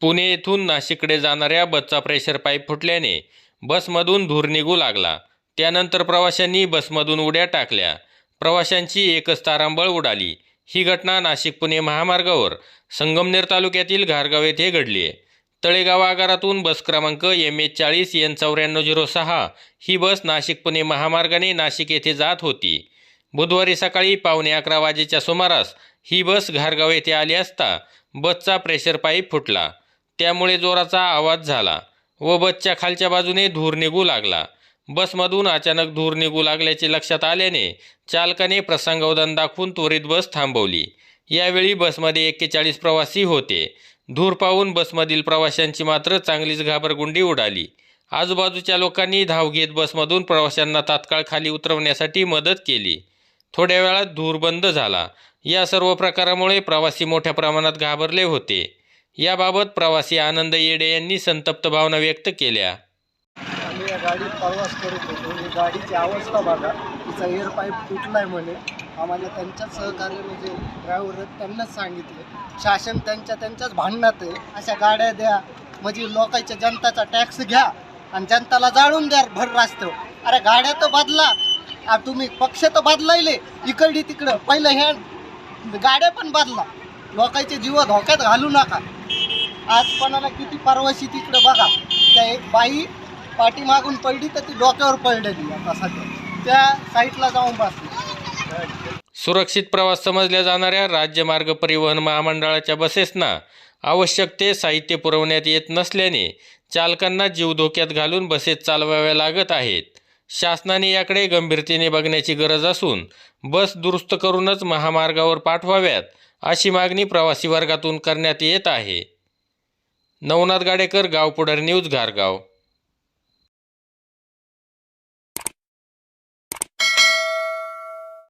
पुणे येथून नाशिककडे जाणाऱ्या बसचा प्रेशर पाईप फुटल्याने बसमधून धूर निघू लागला. त्यानंतर प्रवाशांनी बसमधून उड्या टाकल्या. प्रवाशांची एकच तारांबळ उडाली. ही घटना नाशिक पुणे महामार्गावर संगमनेर तालुक्यातील घारगाव येथे घडली आहे. तळेगाव आगारातून बस क्रमांक एम एच चाळीस एन चौऱ्याण्णव झिरो सहा ही बस नाशिक पुणे महामार्गाने नाशिक येथे जात होती. बुधवारी सकाळी पावणे अकरा वाजेच्या सुमारास ही बस घारगाव येथे आली असता बसचा प्रेशर पाईप फुटला. त्यामुळे जोराचा आवाज झाला व बसच्या खालच्या बाजूने धूर निघू लागला. बसमधून अचानक धूर निघू लागल्याचे लक्षात आल्याने चालकाने प्रसंगावधान दाखवून त्वरित बस थांबवली. यावेळी बसमध्ये एक्केचाळीस प्रवासी होते. धूर पाहून बसमधील प्रवाशांची मात्र चांगलीच घाबरगुंडी उडाली. आजूबाजूच्या लोकांनी धाव घेत बसमधून प्रवाशांना तात्काळ खाली उतरवण्यासाठी मदत केली. थोड्या वेळात धूर बंद झाला. या सर्व प्रकारामुळे प्रवासी मोठ्या प्रमाणात घाबरले होते. याबाबत प्रवासी आनंद येडे यांनी संतप्त भावना व्यक्त केल्या. आम्ही या गाडीत प्रवास करत होतो. ही गाडीची अवस्था बघा. तिचा एअर पाईप तुटलाय म्हणे. आम्हाला त्यांच्याच सहकार्य म्हणजे ड्रायव्हर त्यांनाच सांगितले. शासन त्यांच्या त्यांच्याच भांडणात आहे. अशा गाड्या द्या. म्हणजे लोकांच्या जनताचा टॅक्स घ्या. आणि जनताला जाळून द्या भर रास्त्यावर अरे गाड्या तर बदला. आ, तुम्ही पक्ष तर बदलायले. इकडे तिकडं. पहिलं ह्या गाड्या पण बदला. लोकांचे जीव धोक्यात घालू नका. आज कोणाला किती परवाशी तिकडं बघा. त्या एक बाई पाठीमागून पडली तर ती डोक्यावर पडलेली आता सध्या. त्या साईडला जाऊन बसली. सुरक्षित प्रवास समजल्या जाणाऱ्या राज्य मार्ग परिवहन महामंडळाच्या बसेसना आवश्यक ते साहित्य पुरवण्यात येत नसल्याने चालकांना जीव धोक्यात घालून बसेस चालवाव्या लागत आहेत. शासनाने याकडे गंभीरतेने बघण्याची गरज असून बस दुरुस्त करूनच महामार्गावर पाठवाव्यात अशी मागणी प्रवासी वर्गातून करण्यात येत आहे. नवनाथ गाडेकर गाव पुढारी न्यूज घारगाव.